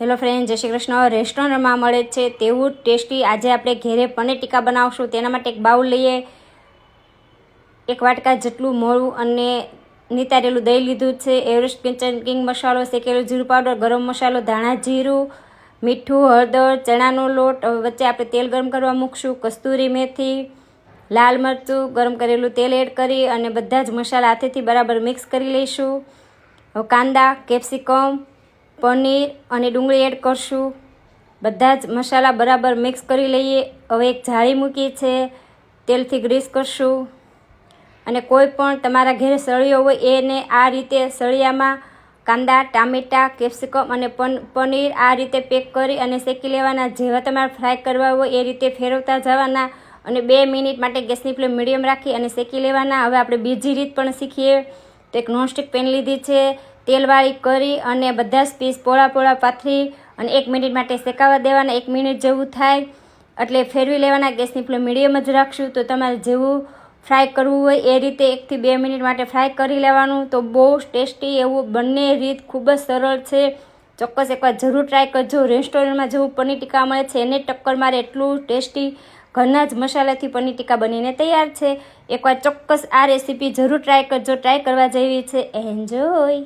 Hello friend જય શ્રી કૃષ્ણ. રેસ્ટોરન્ટમાં મળે છે તેવું ટેસ્ટી. આજે આપણે ઘેરે પનીર ટીકા બનાવશું. તેના માટે એક બાઉલ લઈએ. એક વાટકા જેટલું મોળું અને નિતારેલું દહીં લીધું છે. એવરેસ્ટ કિચન કિંગ મસાલો, શેકેલું જીરું પાવડર ગરમ મસાલો, ધાણા જીરું, મીઠું, હળદર, ચણાનો લોટ. વચ્ચે આપણે તેલ ગરમ કરવા મૂકશું. કસ્તુરી મેથી, લાલ મરચું, ગરમ કરેલું તેલ એડ કરી અને બધા જ મસાલા હાથેથી બરાબર મિક્સ કરી લઈશું. કાંદા કેપ્સિકમ પનીર અને ડુંગળી એડ કરશું. બધા જ મસાલા બરાબર મિક્સ કરી લઈએ. હવે એક જાળી મૂકી છે. તેલથી ગ્રીસ કરશું. અને કોઈ પણ તમારા ઘરે સળિયો હોય એને આ રીતે સળિયામાં કાંદા, ટામેટાં, કેપ્સિકમ અને પન, પનીર આ રીતે પેક કરી અને શેકી લેવાના. જેવા તમારે ફ્રાય કરવા હોય એ રીતે ફેરવતા જવાના. અને બે મિનિટ માટે ગેસની ફ્લેમ મીડિયમ રાખી અને શેકી લેવાના. હવે આપણે બીજી રીત પણ શીખીએ. તો એક નોનસ્ટિક પેન લીધી છે. તેલવાળી કરી અને બધા જ પીસ પોળા પોળા પાથરી અને એક મિનિટ માટે શેકાવા દેવાના, એક મિનિટ જેવું થાય એટલે ફેરવી લેવાના. ગેસની ફ્લેમ મીડિયમ જ રાખશું તો તમારે જેવું ફ્રાય કરવું હોય એ રીતે એકથી બે મિનિટ માટે ફ્રાય કરી લેવાનું. તો બહુ ટેસ્ટી એવું બંને રીત ખૂબ જ સરળ છે. ચોક્કસ એકવાર જરૂર ટ્રાય કરજો. રેસ્ટોરન્ટમાં જેવું પનીર ટીકા મળે છે એને ટક્કર મારે એટલું ટેસ્ટી ઘરના જ મસાલાથી પનીર ટીકા બનીને તૈયાર છે. એકવાર ચોક્કસ આ રેસીપી જરૂર ટ્રાય કરજો. ટ્રાય કરવા જેવી છે. એન્જોય